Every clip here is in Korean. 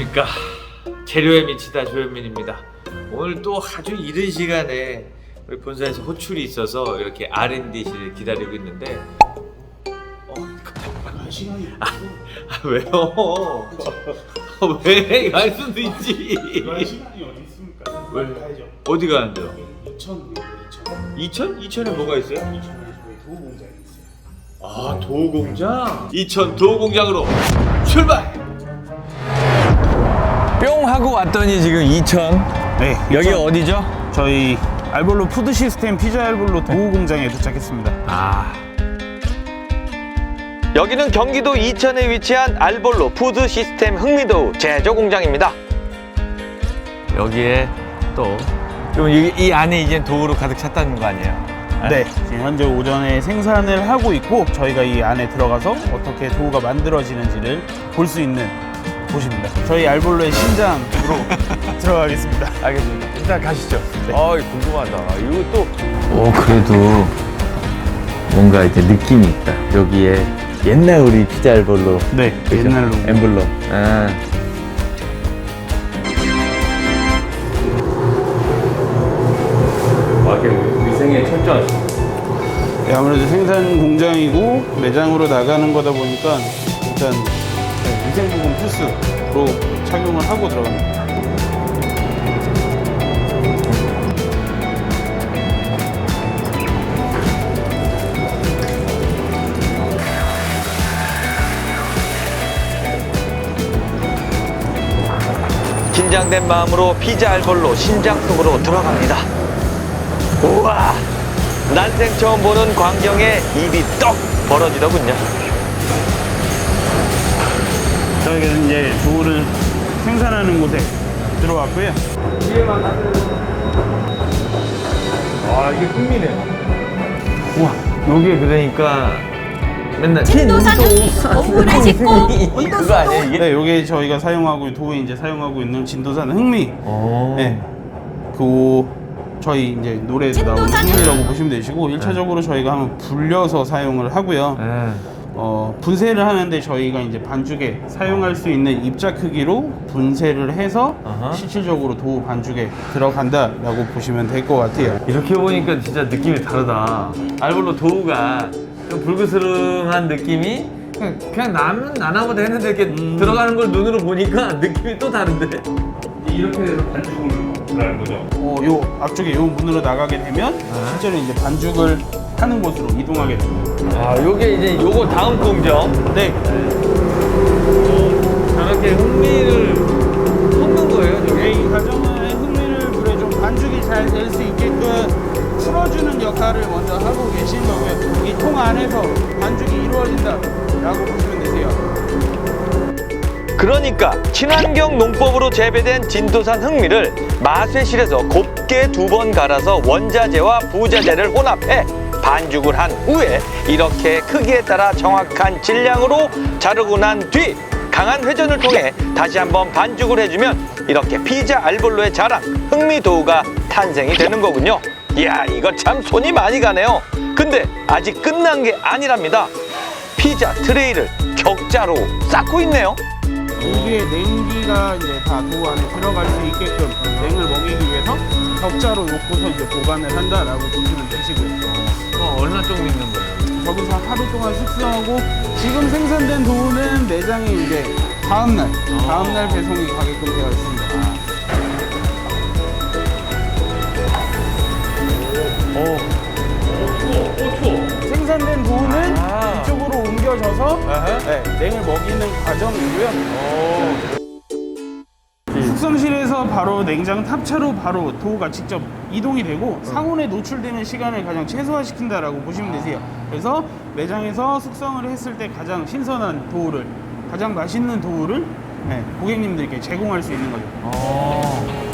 안녕하십니까 재료에 미치다 조현민입니다 오늘 또 아주 이른 시간에 우리 본사에서 호출이 있어서 이렇게 R&D실을 기다리고 있는데 어, 아, 시간이 아 왜요? 어, 왜? 갈 수도 있지 갈 시간이 어디 있습니까? 왜? 가야죠. 어디 가는데요? 이천 이천 이천? 이천에 뭐가 있어요? 이천에 저희 도우 공장이 있어요. 아 도공장? 이천 도공장으로 출발! 뿅 하고 왔더니 지금 이천 네, 여기 이천. 어디죠? 저희 알볼로 푸드 시스템 피자 알볼로 도우 공장에 도착했습니다. 아 여기는 경기도 이천에 위치한 알볼로 푸드 시스템 흥미도우 제조 공장입니다. 여기에 또 그럼 이, 이 안에 이제 도우로 가득 찼다는 거 아니에요? 네, 지금 현재 오전에 생산을 하고 있고 저희가 이 안에 들어가서 어떻게 도우가 만들어지는지를 볼 수 있는 곳입니다. 저희 알볼로의 심장으로 들어가겠습니다. 알겠습니다. 일단 가시죠. 어 궁금하다. 이거 또. 오 그래도 뭔가 이제 느낌이 있다. 여기에 옛날 우리 피자 알볼로. 네, 그죠? 옛날로 엠블럼. 아. 와, 이게 위생에 철저하시. 네, 아무래도 생산 공장이고 매장으로 나가는 거다 보니까 일단 네, 위생보건 필수로 착용을 하고 들어갑니다. 긴장된 마음으로 피자 알볼로 심장 속으로 들어갑니다. 우와! 난생 처음 보는 광경에 입이 떡 벌어지더군요. 저희가 이제 도우를 생산하는 곳에 들어왔고요. 아 이게 흥미네. 우와 여기에 그러니까 맨날 진도산 흥미, 짓고 온도 그거 아니에요 이게? 네, 이게 저희가 사용하고 도우에 이제 사용하고 있는 진도산 흥미. 어. 네, 그 저희 이제 노래에서 나오는 흥미라고 보시면 되시고 일차적으로 저희가 한번 불려서 사용을 하고요. 네. 어, 분쇄를 하는데 저희가 이제 반죽에 사용할 수 있는 입자 크기로 분쇄를 해서 아하. 실질적으로 도우 반죽에 들어간다라고 보시면 될 것 같아요. 이렇게 보니까 진짜 느낌이 다르다. 알볼로 도우가 좀 불그스름한 느낌이 그냥, 그냥 나면 나나보다 했는데 이렇게 음. 들어가는 걸 눈으로 보니까 느낌이 또 다른데? 이렇게 해서 반죽을 들어가는 거죠. 어, 요 앞쪽에 요 문으로 나가게 되면 실제로 이제 반죽을 하는 곳으로 이동하게 됩니다. 아, 요게 이제 요거 다음 공정. 네, 저렇게 흥미를 섞는 거예요, 네, 저게? 이 과정은 흥미를 물에 좀 반죽이 잘 될 수 있게끔 풀어주는 역할을 먼저 하고 계신 거고요. 이 통 안에서 반죽이 이루어진다라고 보시면 되세요. 그러니까 친환경 농법으로 재배된 진도산 흑미를 마쇠실에서 곱게 두 번 갈아서 원자재와 부자재를 혼합해 반죽을 한 후에 이렇게 크기에 따라 정확한 질량으로 자르고 난 뒤 강한 회전을 통해 다시 한번 반죽을 해주면 이렇게 피자 알볼로의 자랑 흑미도우가 탄생이 되는 거군요. 이야 이거 참 손이 많이 가네요. 근데 아직 끝난 게 아니랍니다. 피자 트레이를 격자로 쌓고 있네요. 여기에 냉기가 이제 다 도우 안에 들어갈 수 있게끔 냉을 먹이기 위해서 격자로 놓고서 이제 보관을 한다라고 보시면 되시고요. 어, 얼마 조금 있는 거예요? 저기서 하루 동안 숙성하고 지금 생산된 도우는 매장에 이제 다음 날, 다음 날 배송이 가게끔 되어 있습니다. 생산된 도우는 아. 이쪽으로 옮겨져서 아하. 네, 냉을 먹이는 과정이고요. 숙성실에서 바로 냉장 탑차로 바로 도우가 직접 이동이 되고 상온에 노출되는 시간을 가장 최소화시킨다라고 보시면 되세요. 그래서 매장에서 숙성을 했을 때 가장 신선한 도우를 가장 맛있는 도우를 네, 고객님들께 제공할 수 있는 거죠.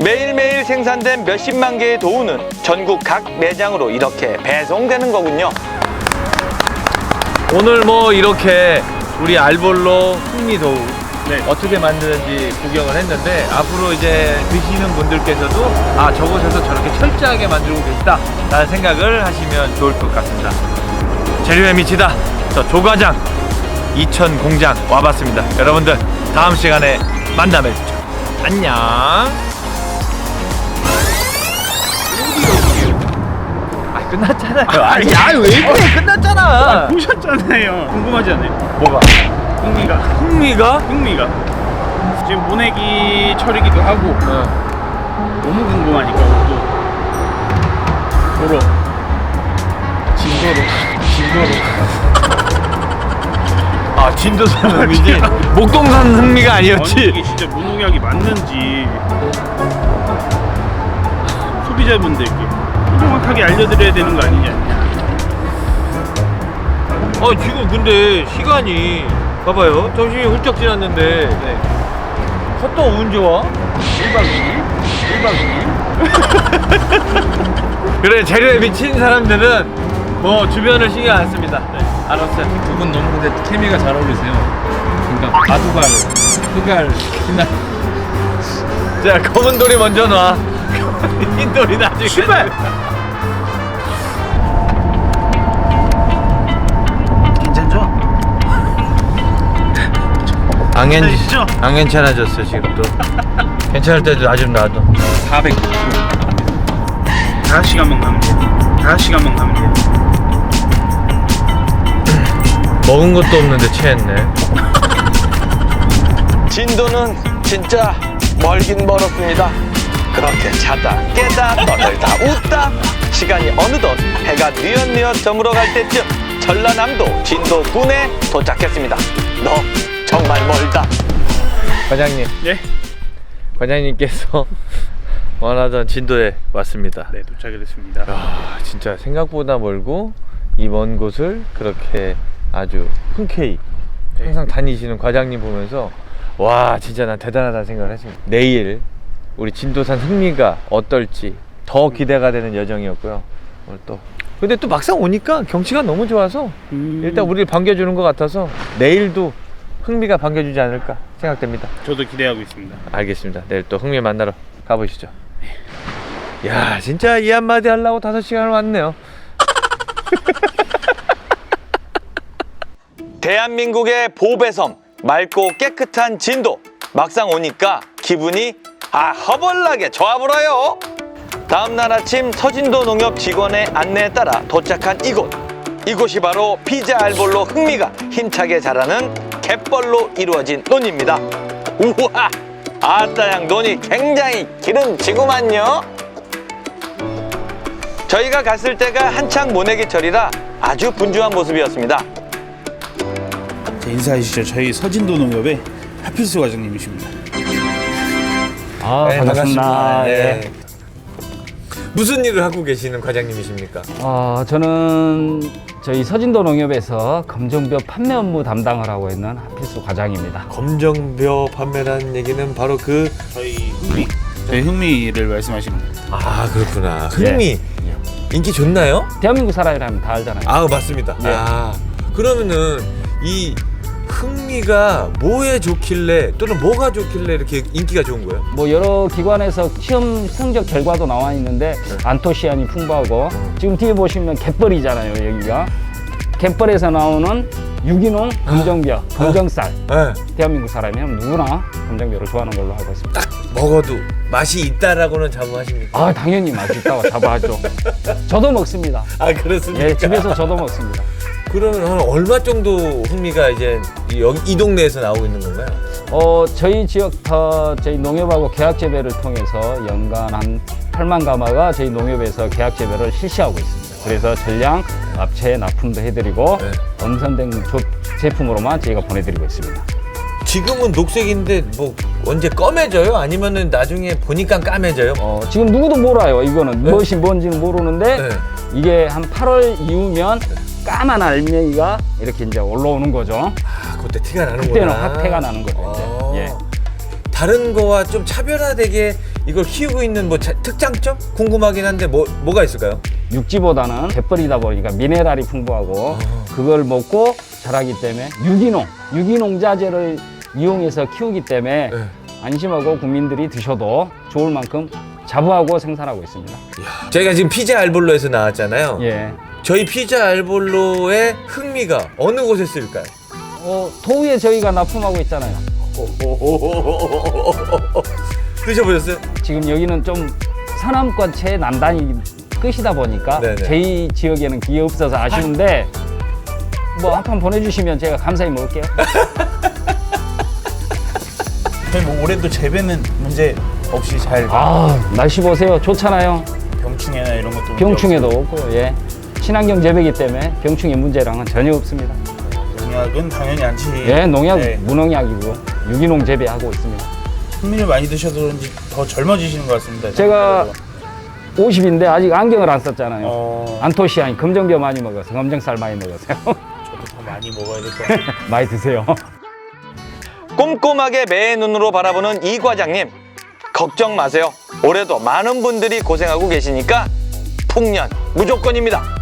매일매일 생산된 몇십만 개의 도우는 전국 각 매장으로 이렇게 배송되는 거군요. 오늘 뭐 이렇게 우리 알볼로 흥미도우 네. 어떻게 만드는지 구경을 했는데 앞으로 이제 드시는 분들께서도 아 저곳에서 저렇게 철저하게 만들고 계시다 라는 생각을 하시면 좋을 것 같습니다 재료에 미치다 저 조과장 이천 공장 와봤습니다 여러분들 다음 시간에 만나 뵙죠. 안녕. 끝났잖아요. 아니 야왜 이래 끝났잖아. 보셨잖아요. 궁금하지 않아요? 뭐가? 흥미가. 흥미가? 흥미가. 지금 모내기 철이기도 하고 너무 궁금하니까 또 보러 진도로 진도로 아 진도산 흥미지. 목동산 흥미가 아니 아니었지. 이게 진짜 무농약이 맞는지 소비자분들께 정확하게 알려드려야 되는 거 아니냐 어 지금 근데 시간이 봐봐요. 점심이 훌쩍 지났는데 헛도 언제 와? 1박 2일? 1박 2일? 그래 재료에 미친 사람들은 뭐 주변을 신경 안 씁니다. 네, 알았어요. 두 분 너무 근데 케미가 잘 어울리세요. 그러니까 바둑알, 흑알, 빛나. 자 검은 돌이 먼저 놔. 흰 돌이 나중에. 출발! 안, 괜, 괜찮으시죠? 안 괜찮아졌어 지금 또. 괜찮을 때도 아좀 놔둬. 400 5시간만 가면 돼 5시간만 가면 돼 먹은 것도 없는데 체했네. 진도는 진짜 멀긴 멀었습니다. 그렇게 자다 깨다 떠들다 웃다 시간이 어느덧 해가 뉘엿뉘엿 저물어 갈 때쯤 전라남도 진도군에 도착했습니다. 너 정말 멀다. 과장님, 예? 과장님께서 원하던 진도에 왔습니다. 네 도착을 했습니다. 아 진짜 생각보다 멀고 이 먼 곳을 그렇게 아주 흔쾌히 항상 다니시는 과장님 보면서 와 진짜 난 대단하다는 생각을 했습니다. 내일 우리 진도산 흥미가 어떨지 더 기대가 되는 여정이었고요. 오늘 또. 근데 또 막상 오니까 경치가 너무 좋아서 음, 일단 우리를 반겨주는 것 같아서 내일도 흥미가 반겨주지 않을까 생각됩니다 저도 기대하고 있습니다 알겠습니다. 내일 또 흥미 만나러 가보시죠. 야, 진짜 이 한마디 하려고 다섯 시간을 왔네요. 대한민국의 보배섬 맑고 깨끗한 진도 막상 오니까 기분이 아 허벌나게 좋아불어요 다음 날 아침 서진도 농협 직원의 안내에 따라 도착한 이곳 이곳이 바로 피자 알볼로 흥미가 힘차게 자라는 갯벌로 이루어진 논입니다. 우와 아따양 논이 굉장히 기름지구만요. 저희가 갔을 때가 한창 모내기철이라 아주 분주한 모습이었습니다. 자, 인사하시죠. 저희 서진도 농협의 하필수 과장님이십니다. 아, 반갑습니다. 예. 무슨 일을 하고 계시는 과장님이십니까? 어, 저는 저희 서진도 농협에서 검정뼈 판매 업무 담당을 하고 있는 하필수 과장입니다. 검정벼 판매라는 얘기는 바로 그 저희 흥미 저희 흥미를 말씀하시는 거예요 아, 그렇구나. 흥미. 인기 좋나요? 대한민국 사람이라면 다 알잖아요. 아, 맞습니다. 네. 아, 그러면은 이 흥미가 뭐에 좋길래 또는 뭐가 좋길래 이렇게 인기가 좋은 거예요? 뭐 여러 기관에서 시험 성적 결과도 나와 있는데 안토시아닌이 풍부하고 지금 뒤에 보시면 갯벌이잖아요 여기가 갯벌에서 나오는 유기농 검정뼈 검정쌀 네. 대한민국 사람이면 누구나 검정뼈를 좋아하는 걸로 알고 있습니다. 먹어도 맛이 있다라고는 자부하십니까? 아 당연히 맛있다고 자부하죠. 저도 먹습니다. 아, 그렇습니까? 예 집에서 저도 먹습니다. 그러면 한 얼마 정도 흥미가 이제 이, 여기, 이 동네에서 나오고 있는 건가요? 어, 저희 지역 터 저희 농협하고 계약 재배를 통해서 연간 한 8만 가마가 저희 농협에서 계약 재배를 실시하고 있습니다. 그래서 전량 납체 납품도 해드리고 네. 엄선된 조- 제품으로만 저희가 보내드리고 있습니다. 지금은 녹색인데 뭐 언제 검해져요? 아니면은 나중에 보니까 까매져요? 어, 지금 누구도 몰라요. 이거는 네. 무엇이 뭔지는 모르는데 네. 이게 한 8월 이후면 까만 알맹이가 이렇게 이제 올라오는 거죠. 아, 그때 티가 나는구나. 그때는 확 태가 나는 거죠. 어. 이제. 예. 다른 거와 좀 차별화되게 이걸 키우고 있는 뭐 자- 특장점 궁금하긴 한데 뭐 뭐가 있을까요? 육지보다는 갯벌이다 보니까 미네랄이 풍부하고 그걸 먹고 자라기 때문에 유기농, 유기농자재를 이용해서 키우기 때문에 네. 안심하고 국민들이 드셔도 좋을 만큼 자부하고 생산하고 있습니다. 저희가 지금 피자 알볼로에서 나왔잖아요. 예. 저희 피자 알볼로의 흥미가 어느 곳에 쓸까요? 어, 도우에 저희가 납품하고 있잖아요. 드셔보셨어요? 지금 여기는 좀 서남권 최남단이 끝이다 보니까 네네. 저희 지역에는 그게 없어서 아쉬운데 뭐 한 판 보내주시면 제가 감사히 먹을게요. 저희 뭐 올해도 재배는 문제 없이 잘 아 날씨 보세요. 좋잖아요. 병충해나 이런 것도 문제 병충해도 없고 예. 친환경 재배기 때문에 병충해 문제랑은 전혀 없습니다. 농약은 당연히 안 치. 예, 농약 네. 무농약이고 유기농 재배하고 있습니다. 흥미를 많이 드셔서 그런지 더 젊어지시는 것 같습니다. 제가 50인데 아직 안경을 안 썼잖아요. 어, 안토시아닌 검정벼 많이 먹어서 검정살 많이 먹었어요. 저도 더 많이 먹어야 될 것 같아요. 많이 드세요. 꼼꼼하게 매의 눈으로 바라보는 이 과장님 걱정 마세요 올해도 많은 분들이 고생하고 계시니까 풍년 무조건입니다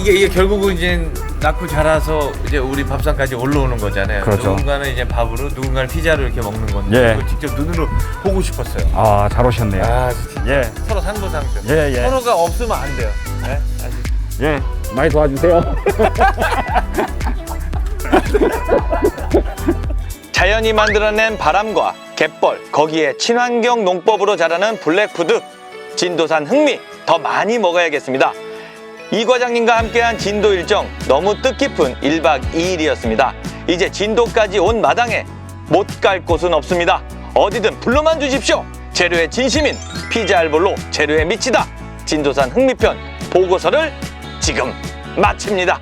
이게 이게 결국은 이제 낳고 자라서 이제 우리 밥상까지 올라오는 거잖아요. 그렇죠. 누군가는 이제 밥으로, 누군가는 피자로 이렇게 먹는 건데 예. 그거 직접 눈으로 보고 싶었어요. 아, 잘 오셨네요. 아, 진짜 예, 서로 상부상조. 예, 예. 서로가 없으면 안 돼요. 네? 아시- 예. 많이 도와주세요. 자연이 만들어낸 바람과 갯벌 거기에 친환경 농법으로 자라는 블랙푸드 진도산 흥미 더 많이 먹어야겠습니다 이 과장님과 함께한 진도 일정 너무 뜻깊은 1박 2일이었습니다. 이제 진도까지 온 마당에 못 갈 곳은 없습니다. 어디든 불러만 주십시오. 재료의 진심인 피자 알볼로 재료에 미치다. 진도산 흥미편 보고서를 지금 마칩니다